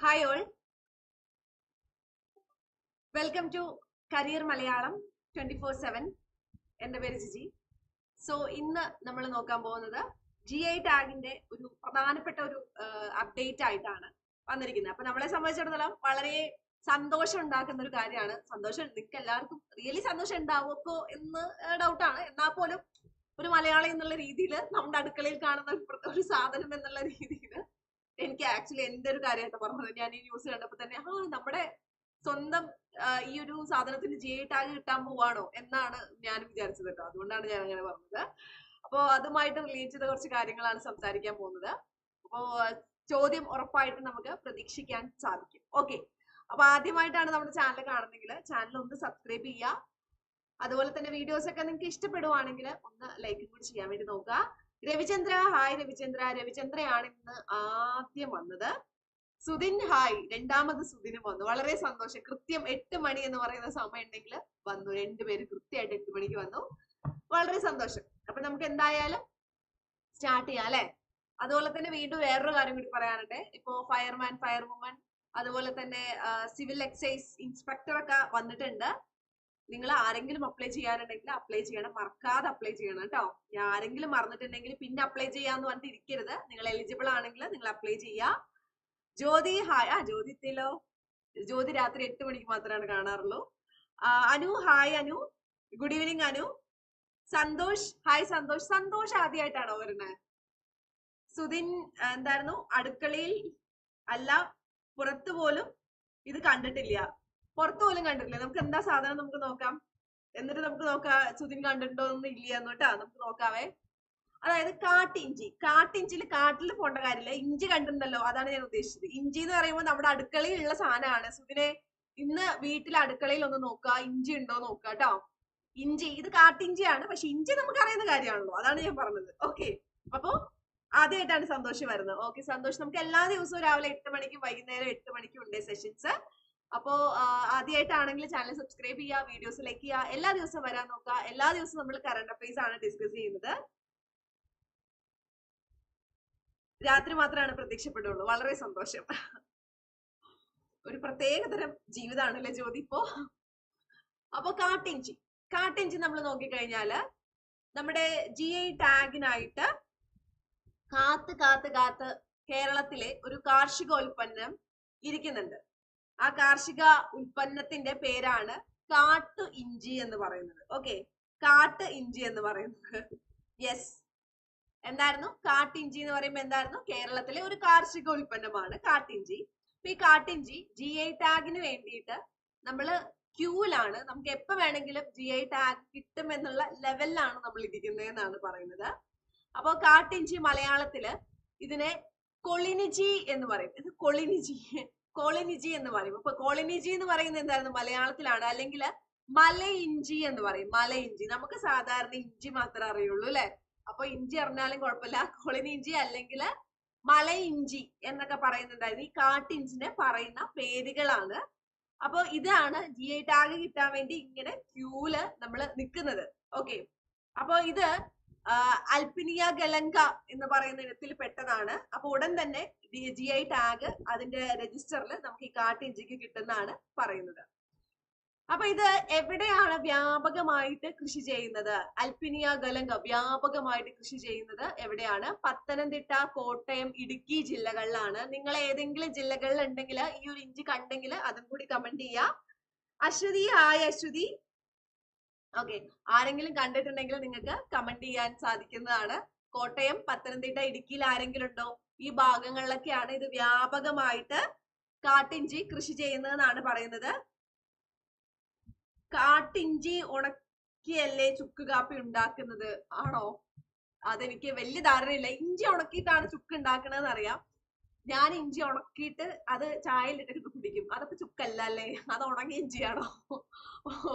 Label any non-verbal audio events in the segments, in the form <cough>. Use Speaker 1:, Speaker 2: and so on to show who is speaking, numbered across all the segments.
Speaker 1: Hi all welcome to career Malayalam twenty four seven എന്റെ പേര് Jiji. So ഇന്ന് നമ്മൾ നോക്കാൻ പോകുന്നത് ജി ഐ ടാഗിന്റെ ഒരു പ്രധാനപ്പെട്ട ഒരു അപ്ഡേറ്റ് ആയിട്ടാണ് വന്നിരിക്കുന്നത്. അപ്പൊ നമ്മളെ സംബന്ധിച്ചിടത്തോളം വളരെ സന്തോഷം ഉണ്ടാക്കുന്ന ഒരു കാര്യമാണ്. സന്തോഷം നിങ്ങൾക്ക് എല്ലാവർക്കും റിയലി സന്തോഷം ഉണ്ടാവുമോ എന്ന് ഡൗട്ടാണ് എന്നാൽ പോലും ഒരു മലയാളി എന്നുള്ള രീതിയിൽ നമ്മുടെ അടുക്കളയിൽ കാണുന്ന ഒരു- സാധനം എന്നുള്ള രീതിയിൽ എനിക്ക് ആക്ച്വലി എന്റെ ഒരു കാര്യമായിട്ട് പറഞ്ഞത്. ഞാൻ ഈ ന്യൂസ് കണ്ടപ്പോൾ തന്നെ ആ നമ്മുടെ സ്വന്തം ഈ ഒരു സാധനത്തിന് ജി ടാഗ് കിട്ടാൻ പോവാണോ? എന്നാണ് ഞാൻ വിചാരിച്ചത് കേട്ടോ. അതുകൊണ്ടാണ് ഞാൻ അങ്ങനെ പറഞ്ഞത്. അപ്പോൾ അതുമായിട്ട് റിലേറ്റ് ചെയ്ത കുറച്ച് കാര്യങ്ങളാണ് സംസാരിക്കാൻ പോകുന്നത്. അപ്പോൾ ചോദ്യം ഉറപ്പായിട്ട് നമുക്ക് പ്രതീക്ഷിക്കാൻ സാധിക്കും. ഓക്കെ അപ്പൊ ആദ്യമായിട്ടാണ് നമ്മുടെ ചാനൽ കാണുന്നെങ്കിൽ ചാനൽ ഒന്ന് സബ്സ്ക്രൈബ് ചെയ്യുക. അതുപോലെ തന്നെ വീഡിയോസ് ഒക്കെ നിങ്ങൾക്ക് ഇഷ്ടപ്പെടുവാണെങ്കിൽ ഒന്ന് ലൈക്കും കൂടി ചെയ്യാൻ വേണ്ടി നോക്കുക. രവിചന്ദ്ര ഹായ് രവിചന്ദ്ര. രവിചന്ദ്രയാണ് ഇന്ന് ആദ്യം വന്നത്. സുധിൻ ഹായ് രണ്ടാമത് സുധിനും വന്നു. വളരെ സന്തോഷം. കൃത്യം എട്ട് മണി എന്ന് പറയുന്ന സമയം ഉണ്ടെങ്കിൽ വന്നു. രണ്ടുപേരും കൃത്യമായിട്ട് എട്ട് മണിക്ക് വന്നു. വളരെ സന്തോഷം. അപ്പൊ നമുക്ക് എന്തായാലും സ്റ്റാർട്ട് ചെയ്യാം അല്ലെ? അതുപോലെ തന്നെ വീണ്ടും വേറൊരു കാര്യം കൂടി പറയാനുണ്ട്. ഇപ്പോ ഫയർമാൻ ഫയർ വുമൻ അതുപോലെ തന്നെ സിവിൽ എക്സൈസ് ഇൻസ്പെക്ടർ ഒക്കെ വന്നിട്ടുണ്ട്. നിങ്ങൾ ആരെങ്കിലും അപ്ലൈ ചെയ്യാനുണ്ടെങ്കിൽ അപ്ലൈ ചെയ്യണം. മറക്കാതെ അപ്ലൈ ചെയ്യണം കേട്ടോ. ഞാൻ ആരെങ്കിലും മറന്നിട്ടുണ്ടെങ്കിൽ പിന്നെ അപ്ലൈ ചെയ്യാന്ന് പറഞ്ഞിട്ട് ഇരിക്കരുത്. നിങ്ങൾ എലിജിബിൾ ആണെങ്കിൽ നിങ്ങൾ അപ്ലൈ ചെയ്യുക. ജ്യോതി ഹായ് ആ ജ്യോതി എത്തിയല്ലോ. ജ്യോതി രാത്രി എട്ട് മണിക്ക് മാത്രമാണ് കാണാറുള്ളൂ. Anu hi Anu. Good evening Anu. Santhosh hi Santhosh. Santhosh ആദ്യമായിട്ടാണോ വരുന്നത്? സുധിൻ എന്തായിരുന്നു? അടുക്കളയിൽ അല്ല പുറത്തു പോലും ഇത് കണ്ടിട്ടില്ല. പുറത്തു പോലും കണ്ടിട്ടില്ല. നമുക്ക് എന്താ സാധനം നമുക്ക് നോക്കാം. എന്നിട്ട് നമുക്ക് നോക്കാം സുധിൻ കണ്ടിട്ടുണ്ടോ എന്ന് ഇല്ല എന്നോട്ടാ നമുക്ക് നോക്കാവേ. അതായത് കാട്ടിഞ്ചി. കാട്ടിഞ്ചിൽ കാട്ടിൽ പോണ്ട കാര്യമില്ല. ഇഞ്ചി കണ്ടിട്ടുണ്ടല്ലോ. അതാണ് ഞാൻ ഉദ്ദേശിച്ചത്. ഇഞ്ചി എന്ന് പറയുമ്പോൾ നമ്മുടെ അടുക്കളയിലുള്ള സാധനമാണ്. സുധിനെ ഇന്ന് വീട്ടിലെ അടുക്കളയിൽ ഒന്ന് നോക്കുക. ഇഞ്ചി ഉണ്ടോ നോക്കുക കേട്ടോ. ഇഞ്ചി. ഇത് കാട്ടിഞ്ചിയാണ്. പക്ഷെ ഇഞ്ചി നമുക്ക് അറിയുന്ന കാര്യമാണല്ലോ. അതാണ് ഞാൻ പറഞ്ഞത്. ഓക്കെ. അപ്പോ ആദ്യമായിട്ടാണ് സന്തോഷം വരുന്നത്. ഓക്കെ സന്തോഷം. നമുക്ക് എല്ലാ ദിവസവും രാവിലെ എട്ട് മണിക്കും വൈകുന്നേരം എട്ട് മണിക്കും ഉണ്ട് സെഷൻസ് അപ്പോ ആദ്യമായിട്ടാണെങ്കിൽ ചാനൽ സബ്സ്ക്രൈബ് ചെയ്യുക വീഡിയോസ് ലൈക്ക് ചെയ്യുക എല്ലാ ദിവസവും വരാൻ നോക്കുക. എല്ലാ ദിവസവും നമ്മൾ കറണ്ട് അഫയേഴ്സ് ആണ് ഡിസ്കസ് ചെയ്യുന്നത്. രാത്രി മാത്രമാണ് പ്രത്യക്ഷപ്പെടുള്ളൂ. വളരെ സന്തോഷം. ഒരു പ്രത്യേക തരം ജീവിതമാണല്ലേ ജ്യോതി ഇപ്പോ? അപ്പൊ കാട്ടിഞ്ചി. കാട്ടിഞ്ചി നമ്മൾ നോക്കിക്കഴിഞ്ഞാൽ നമ്മുടെ ജി ഐ ടാഗിനായിട്ട് കാത്ത് കാത്ത് കാത്ത് കേരളത്തിലെ ഒരു കാർഷികോൽപ്പന്നം ഇരിക്കുന്നുണ്ട്. ആ കാർഷിക ഉൽപ്പന്നത്തിന്റെ പേരാണ് കാട്ടു ഇഞ്ചി എന്ന് പറയുന്നത്. ഓക്കെ കാട്ട് ഇഞ്ചി എന്ന് പറയുന്നത്. യെസ് എന്തായിരുന്നു? കാട്ടിഞ്ചി എന്ന് പറയുമ്പോൾ എന്തായിരുന്നു? കേരളത്തിലെ ഒരു കാർഷിക ഉൽപ്പന്നമാണ് കാട്ടിഞ്ചി അപ്പൊ ഈ കാട്ടിഞ്ചി ജി ഐ ടാഗിന് വേണ്ടിയിട്ട് നമ്മൾ ക്യൂലാണ് നമുക്ക് എപ്പോ വേണമെങ്കിലും ജി ഐ ടാഗ് കിട്ടും എന്നുള്ള ലെവലിലാണ് നമ്മൾ ഇരിക്കുന്നത് എന്നാണ് പറയുന്നത്. അപ്പോ കാട്ടിഞ്ചി മലയാളത്തിൽ ഇതിനെ കൊളിനിജി എന്ന് പറയും. ഇത് കൊളിനിജി കോളിനിജി എന്ന് പറയും. അപ്പൊ കോളിനിജി എന്ന് പറയുന്നത് എന്തായിരുന്നു? മലയാളത്തിലാണ്. അല്ലെങ്കിൽ മല ഇഞ്ചി എന്ന് പറയും. മല ഇഞ്ചി നമുക്ക് സാധാരണ ഇഞ്ചി മാത്രമേ അറിയുള്ളൂ അല്ലെ? അപ്പൊ ഇഞ്ചി അറിഞ്ഞാലും കുഴപ്പമില്ല. കോളനി ഇഞ്ചി അല്ലെങ്കിൽ മല ഇഞ്ചി എന്നൊക്കെ പറയുന്നുണ്ടായിരുന്നു. ഈ കാട്ടിഞ്ചിനെ പറയുന്ന പേരുകളാണ്. അപ്പൊ ഇതാണ് ജി ഐ ടാഗ് കിട്ടാൻ വേണ്ടി ഇങ്ങനെ ക്യൂൽ നമ്മൾ നിൽക്കുന്നത് ഓക്കെ അപ്പൊ ഇത് അൽപിനിയ ഗലങ്ക എന്ന് പറയുന്ന ഇനത്തിൽ പെട്ടതാണ്. അപ്പൊ ഉടൻ തന്നെ ജി ഐ ടാഗ് അതിന്റെ രജിസ്റ്ററിൽ നമുക്ക് ഈ കാട്ടിഞ്ചിക്ക് കിട്ടുന്നതാണ് പറയുന്നത്. അപ്പൊ ഇത് എവിടെയാണ് വ്യാപകമായിട്ട് കൃഷി ചെയ്യുന്നത്? അൽപിനിയ ഗലങ്ക വ്യാപകമായിട്ട് കൃഷി ചെയ്യുന്നത് എവിടെയാണ്? പത്തനംതിട്ട കോട്ടയം ഇടുക്കി ജില്ലകളിലാണ്. നിങ്ങൾ ഏതെങ്കിലും ജില്ലകളിൽ ഉണ്ടെങ്കിൽ ഈ ഒരു ഇഞ്ചി കണ്ടെങ്കിൽ അതും കൂടി കമന്റ് ചെയ്യാം. അശ്വതി ആയ അശ്വതി. ഓക്കെ ആരെങ്കിലും കണ്ടിട്ടുണ്ടെങ്കിൽ നിങ്ങൾക്ക് കമന്റ് ചെയ്യാൻ സാധിക്കുന്നതാണ്. കോട്ടയം പത്തനംതിട്ട ഇടുക്കിയിൽ ആരെങ്കിലും ഉണ്ടോ? ഈ ഭാഗങ്ങളിലൊക്കെയാണ് ഇത് വ്യാപകമായിട്ട് കാട്ടിഞ്ചി കൃഷി ചെയ്യുന്നതെന്നാണ് പറയുന്നത്. കാട്ടിഞ്ചി ഉണക്കിയല്ലേ ചുക്ക് കാപ്പി ഉണ്ടാക്കുന്നത്? ആണോ? അതെനിക്ക് വലിയ ധാരണയില്ല. ഇഞ്ചി ഉണക്കിയിട്ടാണ് ചുക്ക് ഉണ്ടാക്കണതെന്ന് അറിയാം ഞാൻ ഇഞ്ചി ഉണക്കിയിട്ട് അത് ചായയിലിട്ടിട്ട് കുടിക്കും. അതപ്പോ ചുക്കല്ല അത് ഉണങ്ങിയ ഇഞ്ചിയാണോ?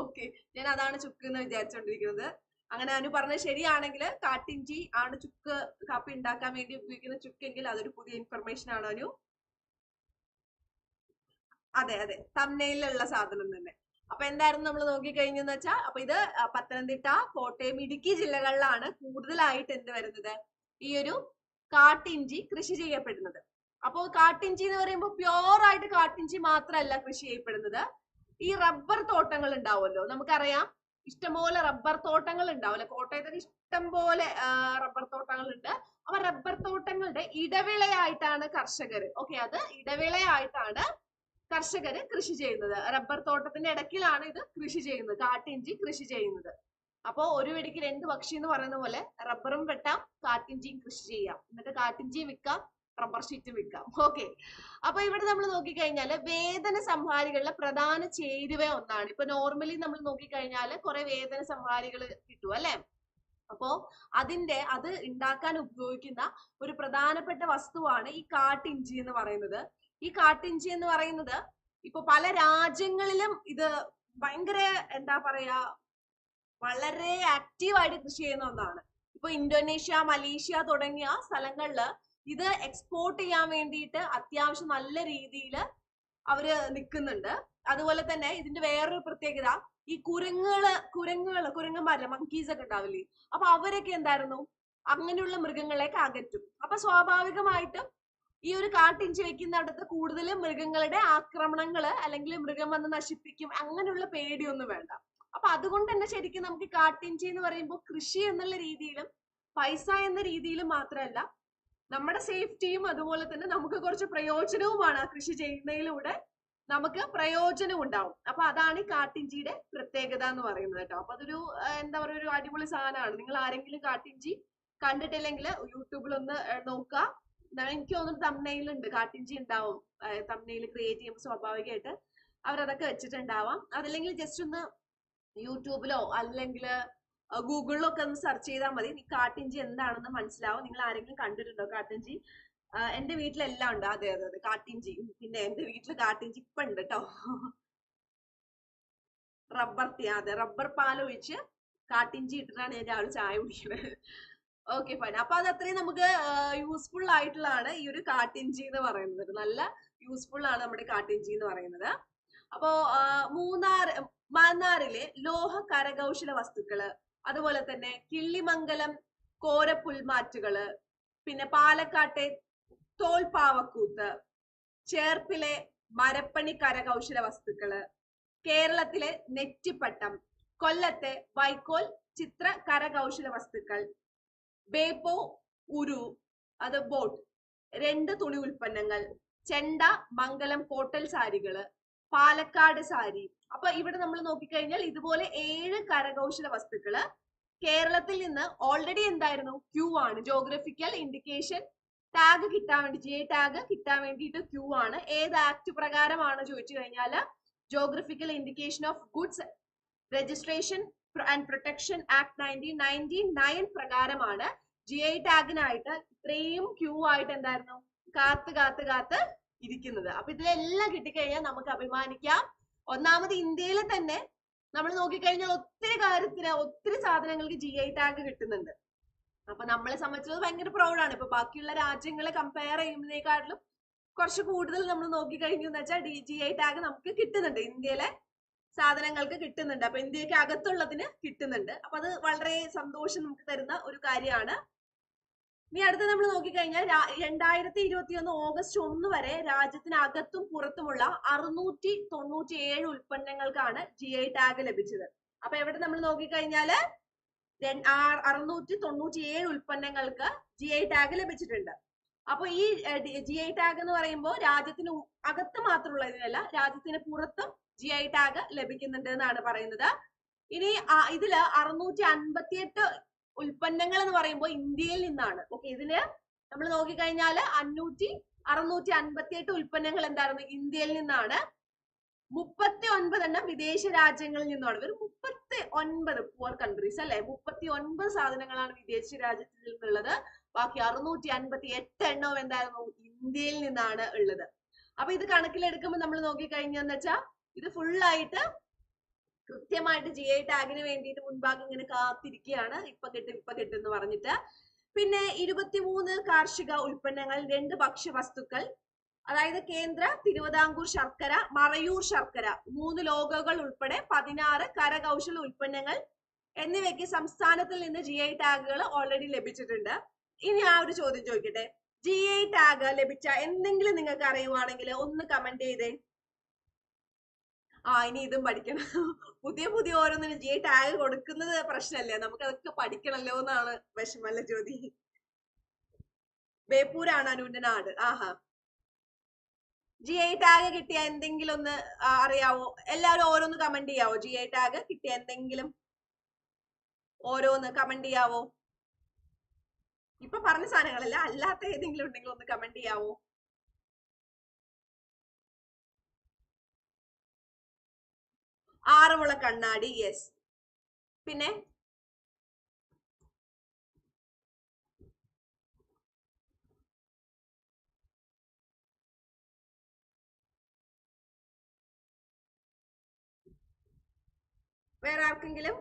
Speaker 1: ഓക്കെ ഞാൻ അതാണ് ചുക്ക് എന്ന് വിചാരിച്ചോണ്ടിരിക്കുന്നത്. അങ്ങനെ അനു പറഞ്ഞത് ശരിയാണെങ്കിൽ കാട്ടിഞ്ചി ആണ് ചുക്ക് കാപ്പി ഉണ്ടാക്കാൻ വേണ്ടി ഉപയോഗിക്കുന്ന ചുക്കെങ്കിൽ അതൊരു പുതിയ ഇൻഫർമേഷൻ ആണ് അനു. അതെ അതെ. തമ്മനയിലുള്ള സാധനം തന്നെ. അപ്പൊ എന്തായിരുന്നു നമ്മൾ നോക്കിക്കഴിഞ്ഞെന്ന് വെച്ചാൽ അപ്പൊ ഇത് പത്തനംതിട്ട കോട്ടയം ഇടുക്കി ജില്ലകളിലാണ് കൂടുതലായിട്ട് എന്ത് വരുന്നത്? ഈ ഒരു കാട്ടിഞ്ചി കൃഷി ചെയ്യപ്പെടുന്നത്. അപ്പോ കാട്ടിഞ്ചി എന്ന് പറയുമ്പോൾ പ്യോർ ആയിട്ട് കാട്ടിഞ്ചി മാത്രമല്ല കൃഷി ചെയ്യപ്പെടുന്നത്. ഈ റബ്ബർ തോട്ടങ്ങൾ ഉണ്ടാവുമല്ലോ. നമുക്കറിയാം ഇഷ്ടംപോലെ റബ്ബർ തോട്ടങ്ങൾ ഉണ്ടാവില്ല കോട്ടയത്തൊക്കെ ഇഷ്ടംപോലെ റബ്ബർ തോട്ടങ്ങൾ ഉണ്ട്. അപ്പൊ റബ്ബർ തോട്ടങ്ങളുടെ ഇടവിളയായിട്ടാണ് കർഷകർ ഓക്കെ അത് ഇടവിളയായിട്ടാണ് കർഷകർ കൃഷി ചെയ്യുന്നത്. റബ്ബർ തോട്ടത്തിന്റെ ഇടയ്ക്കിലാണ് ഇത് കൃഷി ചെയ്യുന്നത്. കാട്ടിഞ്ചി കൃഷി ചെയ്യുന്നത്. അപ്പോ ഒരു വെടിക്ക് രണ്ട് പക്ഷി എന്ന് പറയുന്ന പോലെ റബ്ബറും വെട്ടാം കാട്ടിഞ്ചിയും കൃഷി ചെയ്യാം. എന്നിട്ട് കാട്ടിഞ്ചി വിൽക്കാം. റബ്ബർ ഷീറ്റ് വിൽക്കാം ഓക്കെ അപ്പൊ ഇവിടെ നമ്മൾ നോക്കിക്കഴിഞ്ഞാൽ വേദന സംഹാരികളിലെ പ്രധാന ചേരുവ ഒന്നാണ്. ഇപ്പൊ നോർമലി നമ്മൾ നോക്കിക്കഴിഞ്ഞാൽ കുറെ വേദന സംഹാരികൾ കിട്ടും അല്ലെ? അപ്പോ അതിന്റെ അത് ഉണ്ടാക്കാൻ ഉപയോഗിക്കുന്ന ഒരു പ്രധാനപ്പെട്ട വസ്തുവാണ് ഈ കാട്ടിഞ്ചി എന്ന് പറയുന്നത്. ഈ കാട്ടിഞ്ചി എന്ന് പറയുന്നത് ഇപ്പൊ പല രാജ്യങ്ങളിലും ഇത് ഭയങ്കര എന്താ പറയാ വളരെ ആക്റ്റീവായിട്ട് കൃഷി ചെയ്യുന്ന ഒന്നാണ്. ഇപ്പൊ ഇന്തോനേഷ്യ മലേഷ്യ തുടങ്ങിയ സ്ഥലങ്ങളിൽ ഇത് എക്സ്പോർട്ട് ചെയ്യാൻ വേണ്ടിയിട്ട് അത്യാവശ്യം നല്ല രീതിയിൽ അവർ നിൽക്കുന്നുണ്ട് അതുപോലെ തന്നെ ഇതിന്റെ വേറൊരു പ്രത്യേകത ഈ കുരങ്ങുകൾ കുരങ്ങുകൾ കുരങ്ങന്മാരില്ല മങ്കീസ് ഒക്കെ ഉണ്ടാവില്ലേ അപ്പൊ അവരൊക്കെ എന്തായിരുന്നു? അങ്ങനെയുള്ള മൃഗങ്ങളെയൊക്കെ അകറ്റും. അപ്പൊ സ്വാഭാവികമായിട്ടും ഈ ഒരു കാട്ടിഞ്ചി വെക്കുന്നിടത്ത് കൂടുതൽ മൃഗങ്ങളുടെ ആക്രമണങ്ങൾ അല്ലെങ്കിൽ മൃഗം വന്ന് നശിപ്പിക്കും അങ്ങനെയുള്ള പേടിയൊന്നും വേണ്ട. അപ്പൊ അതുകൊണ്ട് തന്നെ ശരിക്കും നമുക്ക് കാട്ടിഞ്ചി എന്ന് പറയുമ്പോൾ കൃഷി എന്നുള്ള രീതിയിലും പൈസ എന്ന രീതിയിലും മാത്രമല്ല നമ്മുടെ സേഫ്റ്റിയും അതുപോലെ തന്നെ നമുക്ക് കുറച്ച് പ്രയോജനവുമാണ് ആ കൃഷി ചെയ്യുന്നതിലൂടെ നമുക്ക് പ്രയോജനം ഉണ്ടാവും. അപ്പൊ അതാണ് ഈ കാട്ടിഞ്ചിയുടെ പ്രത്യേകത എന്ന് പറയുന്നത് കേട്ടോ. അപ്പൊ അതൊരു എന്താ പറയുക ഒരു അടിപൊളി സാധനമാണ്. നിങ്ങൾ ആരെങ്കിലും കാട്ടിഞ്ചി കണ്ടിട്ടില്ലെങ്കിൽ യൂട്യൂബിൽ ഒന്ന് നോക്കുക. എനിക്ക് തോന്നുന്നു തമ്മനയിലുണ്ട് കാട്ടിഞ്ചി ഉണ്ടാവും. തമ്മനയിൽ ക്രിയേറ്റ് ചെയ്യുമ്പോൾ സ്വാഭാവികമായിട്ട് അവരതൊക്കെ വെച്ചിട്ടുണ്ടാവാം. അതല്ലെങ്കിൽ ജസ്റ്റ് ഒന്ന് യൂട്യൂബിലോ അല്ലെങ്കിൽ ഗൂഗിളിലോ ഒക്കെ ഒന്ന് സെർച്ച് ചെയ്താൽ മതി. നീ കാട്ടിഞ്ചി എന്താണെന്ന് മനസ്സിലാവും. നിങ്ങൾ ആരെങ്കിലും കണ്ടിട്ടുണ്ടോ കാട്ടിഞ്ചി? എന്റെ വീട്ടിലെല്ലാം ഉണ്ട്. അതെ അതെ അതെ. കാട്ടിഞ്ചി. പിന്നെ എന്റെ വീട്ടിൽ കാട്ടിഞ്ചി ഇപ്പൊ ഉണ്ട് കേട്ടോ റബ്ബർ തീ അതെ റബ്ബർ പാൽ ഒഴിച്ച് കാട്ടിഞ്ചി ഇട്ടിട്ടാണ് ഞാൻ രാവിലെ ചായ കുടിക്കുന്നത്. Okay fine. അപ്പൊ അത് അത്രയും നമുക്ക് യൂസ്ഫുൾ ആയിട്ടുള്ളതാണ് ഈ ഒരു കാട്ടിഞ്ചി എന്ന് പറയുന്നത്. നല്ല യൂസ്ഫുൾ ആണ് നമ്മുടെ കാട്ടിഞ്ചി എന്ന് പറയുന്നത്. അപ്പോ മൂന്നാർ മാന്നാറിലെ ലോഹ കരകൗശല വസ്തുക്കൾ അതുപോലെ തന്നെ കിള്ളിമംഗലം കോരപ്പുൽമാറ്റുകൾ പിന്നെ പാലക്കാട്ടെ തോൽപ്പാവക്കൂത്ത് ചേർപ്പിലെ മരപ്പണി കരകൗശല വസ്തുക്കൾ കേരളത്തിലെ നെറ്റിപ്പട്ടം കൊല്ലത്തെ വൈക്കോൽ ചിത്ര കരകൗശല വസ്തുക്കൾ ബേപ്പോ ഉരു അത് ബോട്ട് രണ്ട് തുണി ഉൽപ്പന്നങ്ങൾ ചെണ്ട മംഗലം കോട്ടൽ സാരികൾ പാലക്കാട് സാരി അപ്പൊ ഇവിടെ നമ്മൾ നോക്കിക്കഴിഞ്ഞാൽ ഇതുപോലെ ഏഴ് കരകൗശല വസ്തുക്കൾ കേരളത്തിൽ നിന്ന് ഓൾറെഡി എന്തായിരുന്നു? ക്യൂ ആണ്. ജോഗ്രഫിക്കൽ ഇൻഡിക്കേഷൻ ടാഗ് കിട്ടാൻ വേണ്ടി ജി ടാഗ് കിട്ടാൻ വേണ്ടിയിട്ട് ക്യൂ ആണ്. ഏത് ആക്ട് പ്രകാരമാണ് ചോദിച്ചു കഴിഞ്ഞാൽ geographical indication of goods registration and protection act nineteen ninety nine പ്രകാരമാണ്. ജി ഐ ടാഗിനായിട്ട് ഇത്രയും ക്യൂ ആയിട്ട് എന്തായിരുന്നു? കാത്ത് കാത്ത് കാത്ത് ഇരിക്കുന്നത്. അപ്പൊ ഇതിലെല്ലാം കിട്ടിക്കഴിഞ്ഞാൽ നമുക്ക് അഭിമാനിക്കാം. ഒന്നാമത് ഇന്ത്യയിലെ തന്നെ നമ്മൾ നോക്കിക്കഴിഞ്ഞാൽ ഒത്തിരി കാര്യത്തിന് ഒത്തിരി സാധനങ്ങൾക്ക് ജി ഐ ടാഗ് കിട്ടുന്നുണ്ട്. അപ്പൊ നമ്മളെ സംബന്ധിച്ചത് ഭയങ്കര പ്രൗഡാണ് ഇപ്പൊ ബാക്കിയുള്ള രാജ്യങ്ങളെ കമ്പയർ ചെയ്യുന്നതിനെക്കാട്ടിലും കുറച്ച് കൂടുതൽ നമ്മൾ നോക്കിക്കഴിഞ്ഞു എന്ന് വെച്ചാൽ ഡി ജി ഐ ടാഗ് നമുക്ക് കിട്ടുന്നുണ്ട്. ഇന്ത്യയിലെ സാധനങ്ങൾക്ക് കിട്ടുന്നുണ്ട്. അപ്പൊ ഇന്ത്യയ്ക്ക് അകത്തുള്ളതിന് കിട്ടുന്നുണ്ട്. അപ്പൊ അത് വളരെ സന്തോഷം നമുക്ക് തരുന്ന ഒരു കാര്യമാണ്. ഇനി അടുത്ത് നമ്മൾ നോക്കിക്കഴിഞ്ഞാൽ രണ്ടായിരത്തി ഇരുപത്തി ഒന്ന് ഓഗസ്റ്റ് ഒന്ന് വരെ രാജ്യത്തിനകത്തും പുറത്തുമുള്ള അറുന്നൂറ്റി തൊണ്ണൂറ്റി ഏഴ് ഉൽപ്പന്നങ്ങൾക്കാണ് ജി ഐ ടാഗ് ലഭിച്ചത്. അപ്പൊ എവിടെ നമ്മൾ നോക്കിക്കഴിഞ്ഞാൽ അറുന്നൂറ്റി തൊണ്ണൂറ്റി ഏഴ് ഉൽപ്പന്നങ്ങൾക്ക് ജി ഐ ടാഗ് ലഭിച്ചിട്ടുണ്ട്. അപ്പൊ ഈ ജി ഐ ടാഗ് എന്ന് പറയുമ്പോൾ രാജ്യത്തിന് അകത്ത് മാത്രമുള്ളതിനല്ല രാജ്യത്തിന് പുറത്തും ജി ഐ ടാഗ് ലഭിക്കുന്നുണ്ട് എന്നാണ് പറയുന്നത്. ഇനി ഇതിൽ അറുന്നൂറ്റി അൻപത്തിയെട്ട് ഉൽപ്പന്നങ്ങൾ എന്ന് പറയുമ്പോൾ ഇന്ത്യയിൽ നിന്നാണ്. ഓക്കെ ഇതിന് നമ്മൾ നോക്കിക്കഴിഞ്ഞാൽ അഞ്ഞൂറ്റി അറുന്നൂറ്റി അൻപത്തി എട്ട് ഉൽപ്പന്നങ്ങൾ എന്തായിരുന്നു? ഇന്ത്യയിൽ നിന്നാണ്. മുപ്പത്തി ഒൻപതെണ്ണം വിദേശ രാജ്യങ്ങളിൽ നിന്നാണ് വെറും മുപ്പത്തി ഒൻപത് പുവർ കൺട്രീസ് അല്ലെ? മുപ്പത്തി ഒൻപത് സാധനങ്ങളാണ് വിദേശ രാജ്യത്തിൽ നിന്നുള്ളത്. ബാക്കി അറുന്നൂറ്റി അൻപത്തി എട്ട് എണ്ണവും എന്തായിരുന്നു? ഇന്ത്യയിൽ നിന്നാണ് ഉള്ളത്. അപ്പൊ ഇത് കണക്കിലെടുക്കുമ്പോൾ നമ്മൾ നോക്കിക്കഴിഞ്ഞാന്ന് വെച്ചാൽ ഇത് ഫുൾ ആയിട്ട് കൃത്യമായിട്ട് ജി ഐ ടാഗിന് വേണ്ടിയിട്ട് മുൻപാകെ ഇങ്ങനെ കാത്തിരിക്കുകയാണ് ഇപ്പൊ കിട്ടും ഇപ്പൊ കിട്ടും എന്ന് പറഞ്ഞിട്ട്. പിന്നെ ഇരുപത്തിമൂന്ന് കാർഷിക ഉൽപ്പന്നങ്ങൾ രണ്ട് ഭക്ഷ്യവസ്തുക്കൾ അതായത് കേന്ദ്ര തിരുവിതാംകൂർ ശർക്കര മറയൂർ ശർക്കര മൂന്ന് ലോഗോകൾ ഉൾപ്പെടെ പതിനാറ് കരകൗശല ഉൽപ്പന്നങ്ങൾ എന്നിവയ്ക്ക് സംസ്ഥാനത്തിൽ നിന്ന് ജി ഐ ടാഗുകൾ ഓൾറെഡി ലഭിച്ചിട്ടുണ്ട്. ഇനി ആ ഒരു ചോദ്യം ചോദിക്കട്ടെ. ജി ഐ ടാഗ് ലഭിച്ച എന്തെങ്കിലും നിങ്ങൾക്ക് അറിയുവാണെങ്കിൽ ഒന്ന് കമന്റ് ചെയ്തേ. ആ ഇനി ഇതും പഠിക്കണം. <laughs> പുതിയ പുതിയ ഓരോന്നിനും ജി ടാഗ് കൊടുക്കുന്നത് പ്രശ്നമല്ലേ നമുക്ക് അതൊക്കെ പഠിക്കണല്ലോ എന്നാണ് വിഷമല്ല ജ്യോതി? ബേപ്പൂരാണ് അനുവിന്റെ നാട്. ആഹാ. ജി ഐ ടാഗ് കിട്ടിയ എന്തെങ്കിലും ഒന്ന് അറിയാവോ? എല്ലാവരും ഓരോന്ന് കമന്റ് ചെയ്യാവോ? ജി ഐ ടാഗ് കിട്ടിയ എന്തെങ്കിലും ഓരോന്ന് കമന്റ് ചെയ്യാവോ? ഇപ്പൊ പറഞ്ഞ സാധനങ്ങളല്ല അല്ലാത്ത ഏതെങ്കിലും ഉണ്ടെങ്കിൽ ഒന്ന് കമന്റ് ചെയ്യാവോ? ആറന്മുള കണ്ണാടി യെസ് പിന്നെ? വേറെ ആർക്കെങ്കിലും?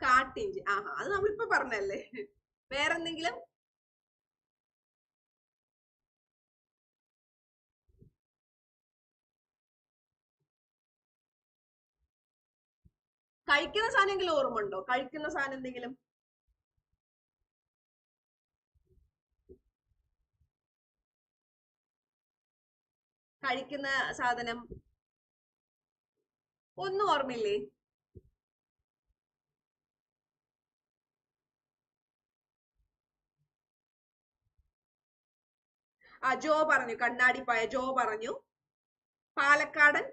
Speaker 1: കാട്ടിഞ്ചി. ആഹാ അത് നമ്മളിപ്പോ പറഞ്ഞല്ലേ. വേറെന്തെങ്കിലും? കഴിക്കുന്ന സാധനമെങ്കിലും ഓർമ്മ ഉണ്ടോ കഴിക്കുന്ന സാധനം എന്തെങ്കിലും? കഴിക്കുന്ന സാധനം. ഒന്നും ഓർമ്മയില്ലേ? ആ ജോ പറഞ്ഞു. കണ്ണാടിപ്പായ ജോ പറഞ്ഞു. പാലക്കാടൻ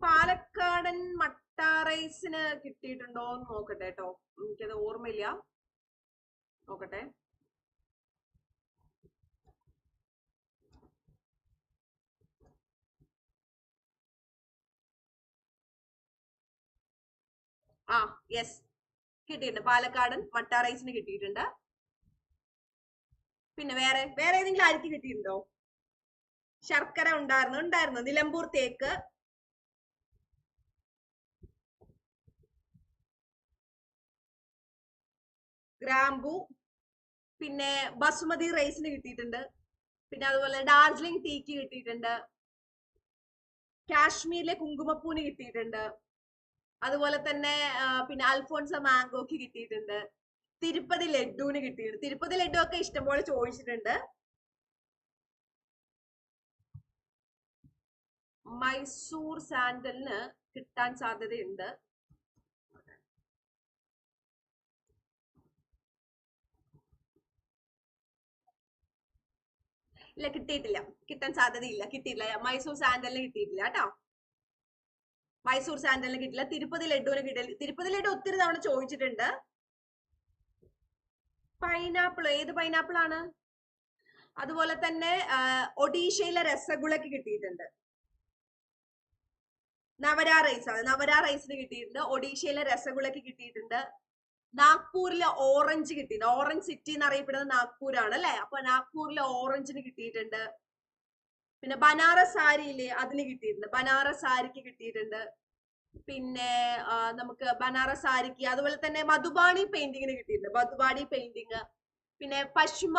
Speaker 1: പാലക്കാടൻ മട്ട റൈസിന് കിട്ടിയിട്ടുണ്ടോ എന്ന് നോക്കട്ടെ കേട്ടോ എനിക്കത് ഓർമ്മയില്ല. നോക്കട്ടെ. ആ യെസ്. കിട്ടിയിട്ടുണ്ട്. പാലക്കാടൻ മട്ട റൈസിന് കിട്ടിയിട്ടുണ്ട്. പിന്നെ വേറെ വേറെ ഏതെങ്കിലും ആർക്ക് കിട്ടിയിട്ടുണ്ടോ? ശർക്കര ഉണ്ടായിരുന്നു. ഉണ്ടായിരുന്നു. നിലമ്പൂർ തേക്ക്. ഗ്രാമ്പു പിന്നെ ബസുമതി റൈസിന് കിട്ടിയിട്ടുണ്ട്. പിന്നെ അതുപോലെ ഡാർജിലിംഗ് ടീക്ക് കിട്ടിയിട്ടുണ്ട്. കാശ്മീരിലെ കുങ്കുമപ്പൂന് കിട്ടിയിട്ടുണ്ട്. അതുപോലെ തന്നെ പിന്നെ അൽഫോൺസ മാംഗോക്ക് കിട്ടിയിട്ടുണ്ട്. തിരുപ്പതി ലഡുവിന് കിട്ടിയിട്ടുണ്ട്. തിരുപ്പതി ലഡു ഒക്കെ ഇഷ്ടംപോലെ ചോദിച്ചിട്ടുണ്ട്. മൈസൂർ സാൻഡലിന് കിട്ടാൻ സാധ്യതയുണ്ട്. ഇല്ല കിട്ടിയിട്ടില്ല. കിട്ടാൻ സാധ്യതയില്ല. കിട്ടിയിട്ടില്ല. മൈസൂർ സാൻഡലിന് കിട്ടിയിട്ടില്ല കേട്ടോ. മൈസൂർ സാൻഡലിന് കിട്ടില്ല തിരുപ്പതി ലഡുവിന് കിട്ടില്ല തിരുപ്പതി ലഡു ഒത്തിരി തവണ ചോദിച്ചിട്ടുണ്ട്. പൈനാപ്പിൾ ഏത് പൈനാപ്പിൾ ആണ്? അതുപോലെ തന്നെ ഒഡീഷയിലെ രസഗുളക്ക് കിട്ടിയിട്ടുണ്ട്. നവര റൈസ് ആണ്. നവര റൈസിന് കിട്ടിയിട്ടുണ്ട്. ഒഡീഷയിലെ രസഗുളക്ക് കിട്ടിയിട്ടുണ്ട്. നാഗ്പൂരിലെ ഓറഞ്ച് കിട്ടിയിട്ടുണ്ട് ഓറഞ്ച് സിറ്റി എന്ന് എന്നറിയപ്പെടുന്നത് നാഗ്പൂരാണ് അല്ലെ? അപ്പൊ നാഗ്പൂരിലെ ഓറഞ്ചിന് കിട്ടിയിട്ടുണ്ട് പിന്നെ ബനാറസ് സാരിയില്ലേ അതിന് കിട്ടിയിട്ടുണ്ട് ബനാറസ് സാരിക്ക് കിട്ടിയിട്ടുണ്ട് പിന്നെ നമുക്ക് ബനാറസ് സാരിക്ക് അതുപോലെ തന്നെ മധുബാണി പെയിന്റിങ്ങിന് കിട്ടിയിട്ടുണ്ട് മധുബാണി പെയിന്റിങ് പിന്നെ പശ്മ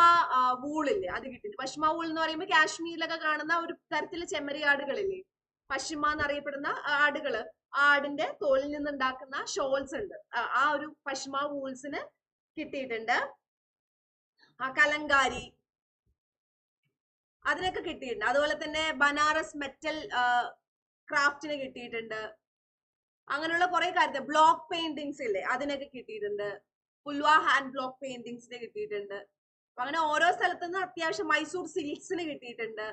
Speaker 1: വൂളില്ലേ അത് കിട്ടിയിട്ടുണ്ട് പശ്മ വൂൾ എന്ന് പറയുമ്പോൾ കാശ്മീരിലൊക്കെ കാണുന്ന ഒരു തരത്തിലെ ചെമ്മരി ആടുകളില്ലേ പശ്മ എന്നറിയപ്പെടുന്ന ആടുകൾ. ആടിന്റെ തോലിൽ നിന്നുണ്ടാക്കുന്ന ഷോൾസ് ഉണ്ട്. ആ ഒരു പശ്മ വൂൾസിന് കിട്ടിയിട്ടുണ്ട്. ആ കലങ്കാരി. അതിനൊക്കെ കിട്ടിയിട്ടുണ്ട്. അതുപോലെ തന്നെ ബനാറസ് മെറ്റൽ ക്രാഫ്റ്റിന് കിട്ടിയിട്ടുണ്ട്. അങ്ങനെയുള്ള കുറെ കാര്യത്തിൽ ബ്ലോക്ക് പെയിന്റിങ്സ് ഇല്ലേ അതിനൊക്കെ കിട്ടിയിട്ടുണ്ട്. പുൽവ ഹാൻഡ് ബ്ലോക്ക് പെയിന്റിങ്സിന് കിട്ടിയിട്ടുണ്ട്. അങ്ങനെ ഓരോ സ്ഥലത്തു നിന്ന് അത്യാവശ്യം മൈസൂർ സിൽക്സിന് കിട്ടിയിട്ടുണ്ട്.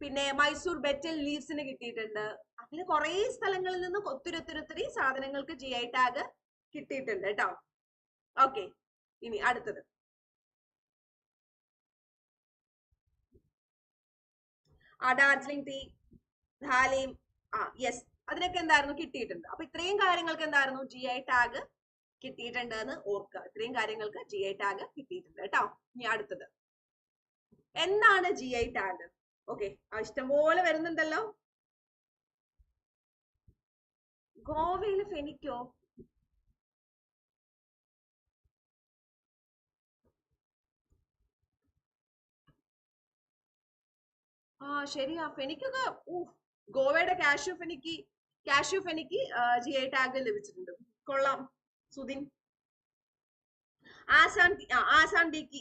Speaker 1: പിന്നെ മൈസൂർ ബെറ്റൽ ലീവ്സിന് കിട്ടിയിട്ടുണ്ട്. അങ്ങനെ കുറെ സ്ഥലങ്ങളിൽ നിന്ന് ഒത്തിരി ഒത്തിരി ഒത്തിരി സാധനങ്ങൾക്ക് ജി ഐ ടാഗ് കിട്ടിയിട്ടുണ്ട് കേട്ടോ. ഓക്കെ ഇനി അടുത്തത്. ആ ഡാർജിലിംഗ് ടീ ധാലയും ആ യെസ് അതിനൊക്കെ എന്തായിരുന്നു? കിട്ടിയിട്ടുണ്ട്. അപ്പൊ ഇത്രയും കാര്യങ്ങൾക്ക് എന്തായിരുന്നു? ജി ഐ ടാഗ് കിട്ടിയിട്ടുണ്ട് എന്ന് ഓർക്കുക. ഇത്രയും കാര്യങ്ങൾക്ക് ജി ഐ ടാഗ് കിട്ടിയിട്ടുണ്ട് കേട്ടോ. ഇനി അടുത്തത്. എന്താണ് ജി ഐ ടാഗ് ഓക്കെ ഇഷ്ടംപോലെ വരുന്നുണ്ടല്ലോ. ഗോവയിൽ ഫെനിക്കോ? ആ ശരിയാ ഫെനിക്കൊക്കെ ഗോവയുടെ കാഷ്യൂ ഫെനിക്ക് കാഷ്യൂ ഫെനിക്ക് ജി ഐ ടാഗ് ലഭിച്ചിട്ടുണ്ട്. കൊള്ളാം. സുധിൻ. ആസാം ആസാം ടീക്ക്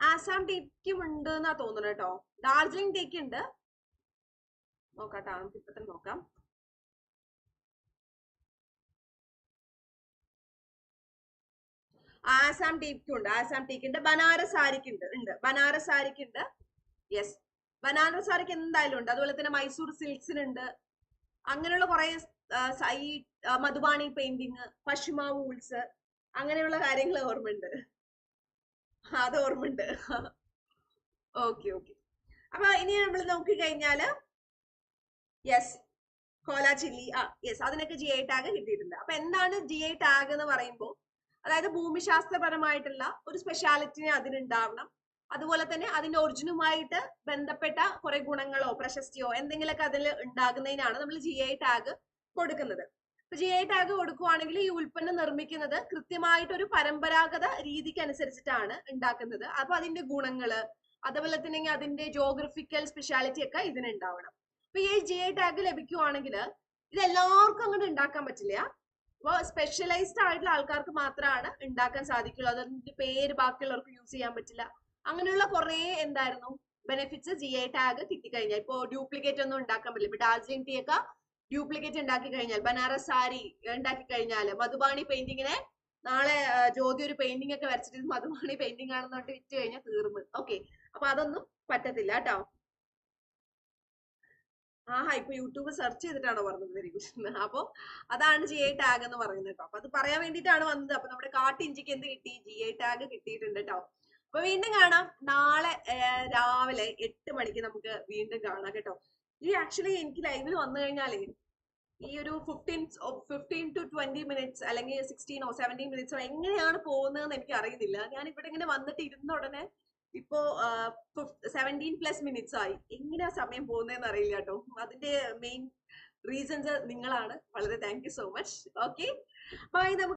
Speaker 1: ആസാം ടീക്കും ഉണ്ട് എന്നാ തോന്നുന്നത് കേട്ടോ. ഡാർജിലിംഗ് ടീക്ക് ഉണ്ട്. നോക്കാട്ടോ നമുക്ക് ഇപ്പൊ തന്നെ നോക്കാം. ആസാം ടീക്കും ഉണ്ട് ആസാം ടീക്ക് ഉണ്ട്. ബനാറസ് സാരിക്ക് ഉണ്ട് ഉണ്ട്. ബനാറസ് സാരിക്ക് ഉണ്ട്. യെസ് ബനാറസ് സാരിക്ക് എന്തായാലും ഉണ്ട്. അതുപോലെ തന്നെ മൈസൂർ സിൽക്സിനുണ്ട് അങ്ങനെയുള്ള കുറെ ആ, മധുബാണി പെയിന്റിങ് പശുമാവ് വൂൾസ് അങ്ങനെയുള്ള കാര്യങ്ങൾ ഓർമ്മയുണ്ട്. അത് ഓർമ്മയുണ്ട്. ഓക്കെ ഓക്കെ അപ്പൊ ഇനി നമ്മൾ നോക്കി കഴിഞ്ഞാൽ യെസ് കോല ചില്ലി ആ യെസ് അതിനൊക്കെ ജി ഐ ടാഗ് കിട്ടിയിട്ടുണ്ട്. അപ്പൊ എന്താണ് ജി ഐ ടാഗ് എന്ന് പറയുമ്പോൾ അതായത് ഭൂമിശാസ്ത്രപരമായിട്ടുള്ള ഒരു സ്പെഷ്യാലിറ്റിനെ അതിനുണ്ടാവണം. അതുപോലെ തന്നെ അതിന്റെ ഒറിജിനുമായിട്ട് ബന്ധപ്പെട്ട കുറെ ഗുണങ്ങളോ പ്രശസ്തിയോ എന്തെങ്കിലുമൊക്കെ അതിൽ ഉണ്ടാകുന്നതിനാണ് നമ്മൾ ജി ഐ ടാഗ് കൊടുക്കുന്നത്. ജി ഐ ടാഗ് കൊടുക്കുവാണെങ്കിൽ ഈ ഉൽപ്പന്നം നിർമ്മിക്കുന്നത് കൃത്യമായിട്ട് ഒരു പരമ്പരാഗത രീതിക്ക് അനുസരിച്ചിട്ടാണ് ഉണ്ടാക്കുന്നത്. അപ്പൊ അതിന്റെ ഗുണങ്ങൾ അതുപോലെ തന്നെ അതിന്റെ ജോഗ്രഫിക്കൽ സ്പെഷ്യാലിറ്റി ഒക്കെ ഇതിനുണ്ടാവണം. അപ്പൊ ഈ ജി ഐ ടാഗ് ലഭിക്കുവാണെങ്കിൽ ഇത് എല്ലാവർക്കും അങ്ങോട്ട് ഉണ്ടാക്കാൻ പറ്റില്ല. അപ്പോൾ സ്പെഷ്യലൈസ്ഡ് ആയിട്ടുള്ള ആൾക്കാർക്ക് മാത്രമാണ് ഉണ്ടാക്കാൻ സാധിക്കുള്ളൂ. അതിന്റെ പേര് ബാക്കിയുള്ളവർക്ക് യൂസ് ചെയ്യാൻ പറ്റില്ല. അങ്ങനെയുള്ള കുറെ എന്തായിരുന്നു? ബെനിഫിറ്റ്സ് ജി ഐ ടാഗ് കിട്ടിക്കഴിഞ്ഞാൽ ഇപ്പോ ഡ്യൂപ്ലിക്കേറ്റ് ഒന്നും ഉണ്ടാക്കാൻ പറ്റില്ല. ഇപ്പൊ ഡാർജിലിംഗ് ടീ ഒക്കെ ഡ്യൂപ്ലിക്കേറ്റ് ഉണ്ടാക്കി കഴിഞ്ഞാൽ ബനാറസ് സാരി ഉണ്ടാക്കി കഴിഞ്ഞാൽ മധുബാണി പെയിന്റിങ്ങിനെ നാളെ ജ്യോതി ഒരു പെയിന്റിംഗ് ഒക്കെ വരച്ചിട്ട് മധുബാണി പെയിന്റിംഗ് ആണെന്ന് പറഞ്ഞിട്ട് വിറ്റ് കഴിഞ്ഞാൽ തീർന്നു. ഓക്കെ അപ്പൊ അതൊന്നും പറ്റത്തില്ല കേട്ടോ. ആഹാ ഇപ്പൊ യൂട്യൂബ് സെർച്ച് ചെയ്തിട്ടാണോ പറഞ്ഞത് വെരി ഗുഡ് അപ്പൊ അതാണ് ജി ഐ ടാഗ് എന്ന് പറയുന്നത് കേട്ടോ. അപ്പൊ അത് പറയാൻ വേണ്ടിയിട്ടാണ് വന്നത്. അപ്പൊ നമ്മുടെ കാട്ടിഞ്ചിക്ക് എന്ത് കിട്ടി? ജി ഐ ടാഗ് കിട്ടിയിട്ടുണ്ട് കേട്ടോ. അപ്പൊ വീണ്ടും കാണാം. നാളെ രാവിലെ എട്ട് മണിക്ക് നമുക്ക് വീണ്ടും കാണാം കേട്ടോ. ഈ ആക്ച്വലി എനിക്ക് ലൈവിൽ വന്നു കഴിഞ്ഞാലേ ഈ ഒരു fifteen fifteen to twenty minutes അല്ലെങ്കിൽ സിക്സ്റ്റീനോ സെവന്റീൻ മിനിറ്റ്സോ എങ്ങനെയാണ് പോകുന്നതെന്ന് എനിക്ക് അറിയുന്നില്ല ഞാൻ ഇവിടെ ഇങ്ങനെ വന്നിട്ട് ഇരുന്ന ഉടനെ ഇപ്പോ സെവന്റീൻ പ്ലസ് മിനിറ്റ്സ് ആയി. എങ്ങനെയാ സമയം പോകുന്നതെന്ന് അറിയില്ല കേട്ടോ. അതിന്റെ മെയിൻ റീസൺസ് നിങ്ങളാണ്. വളരെ thank you so much okay bye നമുക്ക്